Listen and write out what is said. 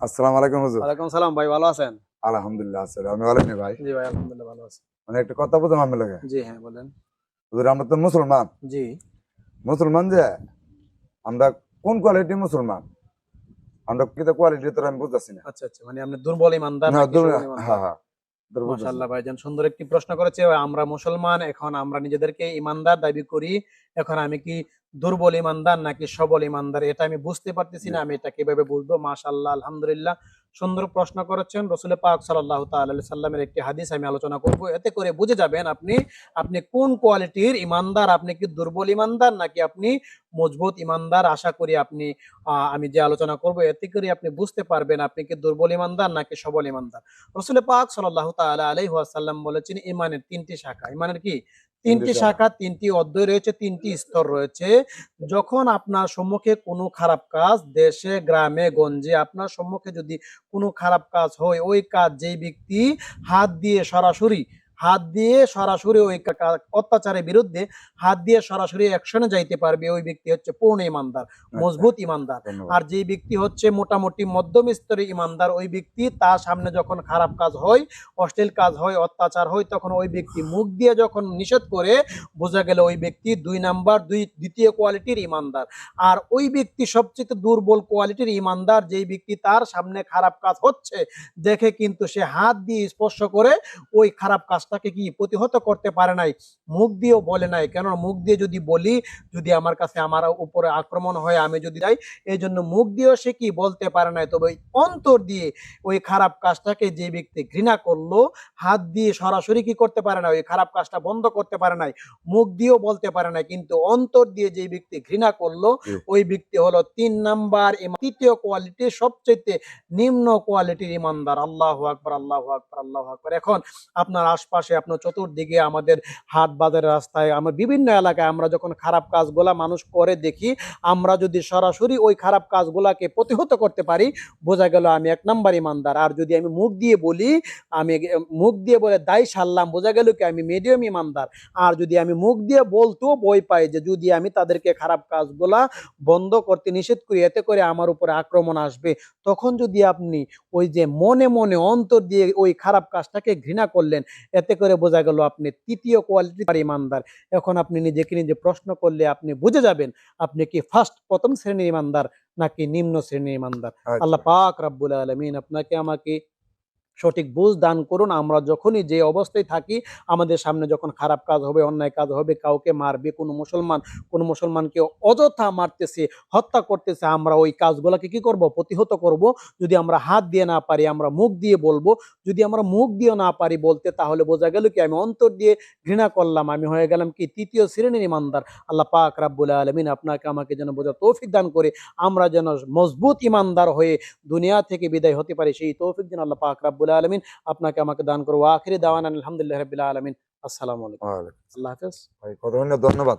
আসসালামু আলাইকুম হুজুর। ওয়ালাইকুম সালাম ভাই ভালো আছেন? আলহামদুলিল্লাহ আছি। আমি ভালো নেই ভাই। জি ভাই আলহামদুলিল্লাহ ভালো আছি। মানে একটা কথা বলতাম আমি লাগে জি হ্যাঁ বলেন। হুজুর আমরা তো মুসলমান। জি। মুসলমান যে আমরা কোন কোয়ালিটি মুসলমান? আমরা কিন্তু কোয়ালিটি তো আমি বুঝতেছি না। আচ্ছা আচ্ছা মানে আপনি দুর্বল ইমানদার না, দুর্বল- হ্যাঁ হ্যাঁ মাশাআল্লাহ ভাইজান সুন্দর একটি প্রশ্ন করেছে আমরা মুসলমান এখন আমরা নিজেদেরকে ইমানদার দাবি করি এখন আমি কি দুর্বল ইমানদার নাকি সবল ইমানদার, এটা আমি বুঝতে পারতেছি না, আমি এটা কীভাবে বুঝব? মাশাল্লাহ আলহামদুলিল্লাহ। সুন্দর প্রশ্ন করেছেন রসুল পাক সাল্লাহ সাল্লামের একটি হাদিস আমি আলোচনা করব। এতে করে বুঝে যাবেন আপনি আপনি কোন কোয়ালিটির ইমানদার, আপনি কি দুর্বল ইমানদার নাকি আপনি মজবুত ইমানদার আশা করি আপনি আমি যে আলোচনা করব এতে করে আপনি বুঝতে পারবেন আপনি কি দুর্বল ইমানদার নাকি সবল ইমানদার। রসুল পাক সাল্লাল্লাহু তাআলা আলাইহি ওয়াসাল্লাম বলেছেন ইমানের তিনটি শাখা। ইমানের কি? তিনটি শাখা। শাখা। তিনটি অধ্যায় রয়েছে তিনটি স্তর রয়েছে। যখন আপনার সম্মুখে কোনো খারাপ কাজ দেশে গ্রামে গঞ্জে আপনার সম্মুখে যদি কোনো খারাপ কাজ হয় ওই কাজ যেই ব্যক্তি হাত দিয়ে সরাসরি হাত দিয়ে সরাসরি ওই অত্যাচারের বিরুদ্ধে হাত দিয়ে সরাসরি অ্যাকশনে যাইতে পারবে ওই ব্যক্তি হচ্ছে পূর্ণ ইমানদার মজবুত ইমানদার। আর যে ব্যক্তি হচ্ছে মোটামুটি মধ্যম স্তরের ইমানদার ওই ব্যক্তি তার সামনে যখন খারাপ কাজ হয় অশ্লীল কাজ হয় অত্যাচার হয় তখন ওই ব্যক্তি মুখ দিয়ে যখন নিষেধ করে বোঝা গেল ওই ব্যক্তি দুই নাম্বার দুই দ্বিতীয় কোয়ালিটির ইমানদার। আর ওই ব্যক্তি সবচেয়ে দুর্বল কোয়ালিটির ইমানদার যেই ব্যক্তি তার সামনে খারাপ কাজ হচ্ছে দেখে কিন্তু সে হাত দিয়ে স্পর্শ করে ওই খারাপ কাজটাকে কি প্রতিহত করতে পারে নাই? মুখ দিয়েও বলে নাই। কেন মুখ দিয়ে যদি বলি যদি আমার কাছে আমার উপরে আক্রমণ হয় আমি যদি যাই এই জন্য মুখ দিয়েও সে কি বলতে পারে নাই? তবে অন্তর দিয়ে ওই খারাপ কাজটাকে যে ব্যক্তি ঘৃণা করল হাত দিয়ে সরাসরি কি করতে পারে না ওই খারাপ কাজটা বন্ধ করতে পারে নাই মুখ দিয়েও বলতে পারে না কিন্তু অন্তর দিয়ে যে ব্যক্তি ঘৃণা করল ওই ব্যক্তি হলো তিন নাম্বার তৃতীয় কোয়ালিটির সবচেয়ে নিম্ন কোয়ালিটির ইমানদার। আল্লাহ আকবর আল্লাহ আকবর আল্লাহ আকবর। এখন আপনার আশপাশে আপনার চতুর্দিকে আমাদের হাট বাজারের রাস্তায়, আমরা বিভিন্ন এলাকায় আমরা যখন খারাপ কাজগুলা মানুষ করে দেখি, আমরা যদি সরাসরি ওই খারাপ কাজগুলাকে প্রতিহত করতে পারি, বোঝা গেল আমি এক নাম্বার ইমানদার। আর যদি আমি মুখ দিয়ে বলি, আমি মুখ দিয়ে বলে দায় সারলাম, বোঝা গেল কি আমি মিডিয়াম ইমানদার। আর যদি আমি মুখ দিয়ে বলতেও বই পাই যে যদি আমি তাদেরকে খারাপ কাজগুলা বন্ধ করতে নিষেধ করি, এতে করে আমার উপরে আক্রমণ আসবে, তখন যদি আপনি ওই যে মনে মনে অন্তর দিয়ে ওই খারাপ কাজটাকে ঘৃণা করলেন এতে করে বোঝা গেল আপনি তৃতীয় কোয়ালিটির ইমানদার এখন আপনি নিজেকে নিজে প্রশ্ন করলে আপনি বুঝে যাবেন আপনি কি ফার্স্ট প্রথম শ্রেণির ইমানদার নাকি নিম্ন শ্রেণির ইমানদার আচ্ছা। আল্লাহ পাক রাব্বুল আলমিন আপনাকে আমাকে সঠিক বুঝ দান করুন। আমরা যখনই যে অবস্থায় থাকি, আমাদের সামনে যখন খারাপ কাজ হবে, অন্যায় কাজ হবে, কাউকে মারবে, কোনো মুসলমান, কোনো মুসলমানকে অযথা মারতেছে, হত্যা করতেছে, আমরা ওই কাজগুলোকে কি করব? প্রতিহত করব। যদি আমরা হাত দিয়ে না পারি, আমরা মুখ দিয়ে বলব। যদি আমরা মুখ দিয়ে না পারি বলতে, তাহলে বোঝা গেল কি, আমি অন্তর দিয়ে ঘৃণা করলাম, আমি হয়ে গেলাম কি, তৃতীয় শ্রেণির ইমানদার। আল্লাহ পাক রাব্বুল আলমিন আপনাকে, আমাকে যেন বোঝা তৌফিক দান করে, আমরা যেন মজবুত ইমানদার হয়ে দুনিয়া থেকে বিদায় হতে পারি, সেই তৌফিক যেন আল্লাহ পাক রাব্বুল আলমিন আপনাকে আমাকে দান করব আখিরি দাওয়ান আলহামদুলিল্লাহ রবিল্লা আলমিন। আসসালামু আলাইকুম। আল্লাহ হাফেজ। ধন্যবাদ।